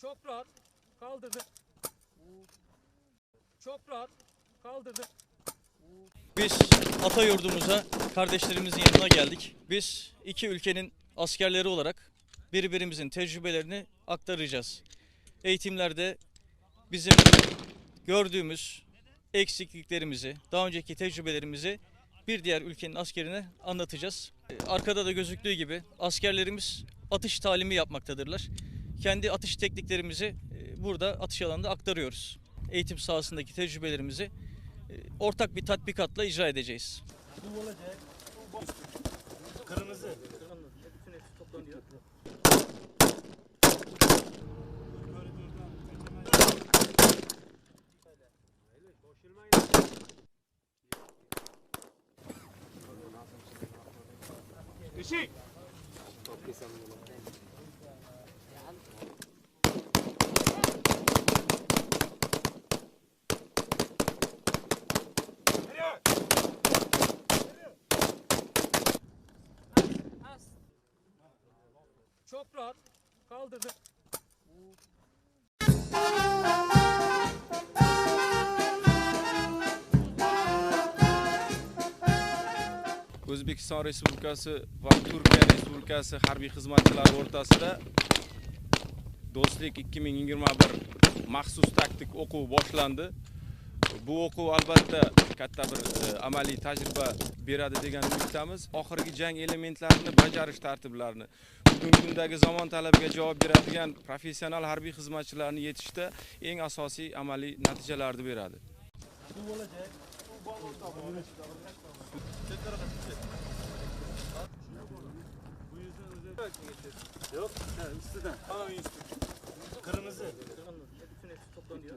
Çok rahat kaldırdı. Çok rahat kaldırdı. Biz ata yurdumuza kardeşlerimizin yanına geldik. Biz iki ülkenin askerleri olarak birbirimizin tecrübelerini aktaracağız. Eğitimlerde bizim gördüğümüz eksikliklerimizi, daha önceki tecrübelerimizi bir diğer ülkenin askerine anlatacağız. Arkada da gözüktüğü gibi askerlerimiz atış talimi yapmaktadırlar kendi atış tekniklerimizi e, burada atış alanında aktarıyoruz. Eğitim sahasındaki tecrübelerimizi e, ortak bir tatbikatla icra edeceğiz. Bu olacak. Kırmızı. Işık! Top kesemeyeceğim. Tekrar kaldırdık. o'zbekiston respublikasi va turkiya respublikasi harbiy xizmatchilari o'rtasida do'stlik 2021 maxsus taktik o'quv boshlandi bu o'quv albatta katta bir e, amaliy tajriba beradi degan umiddamiz oxirgi jang elementlarini bajarish tartiblarini bugungi kundagi zamon talabiga javob beradigan professional harbiy xizmatchilarni yetishda eng asosiy amaliy natijalarni beradi Yok, üstüden. Ha, üstüden. Kırmızı. Bütün hepsi toplanıyor.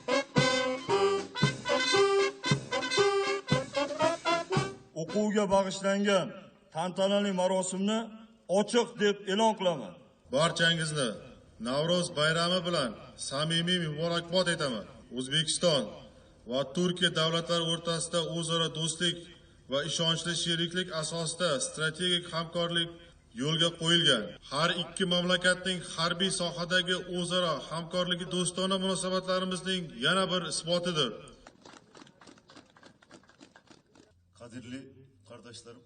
o'quviga bag'ishlangan tantanali marosimni ochiq deb e'lon qilaman barchangizni navro'z bayrami bilan samimiy muborakbod etaman o'zbekiston va turkiya davlatlari o'rtasida o'zaro do'stlik va ishonchli sheriklik asosida strategik hamkorlik yo'lga qo'yilgan har ikki mamlakatning harbiy sohadagi o'zaro hamkorligi do'stona munosabatlarimizning yana bir isbotidir qadrli kardeşlerim.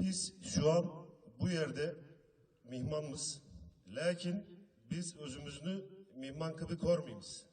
Biz şu an bu yerde mihmanımız. Lakin biz özümüzünü mihman gibi kormayız.